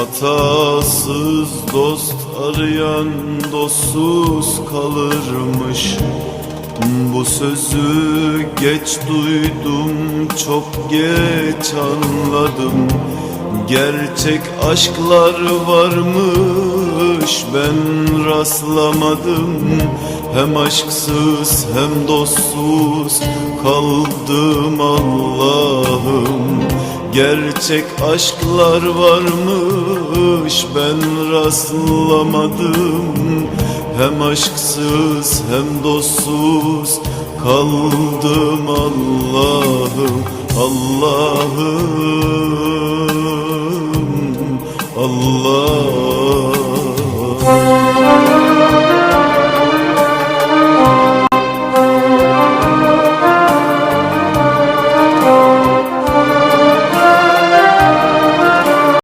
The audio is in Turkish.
Hatasız dost arayan dostsuz kalırmış. Bu sözü geç duydum çok geç anladım. Gerçek aşklar varmış ben rastlamadım. Hem aşksız hem dostsuz kaldım Allah'ım Gerçek aşklar varmış ben rastlamadım. Hem aşksız hem dostsuz kaldım Allah'ım Allah'ım Allah'ım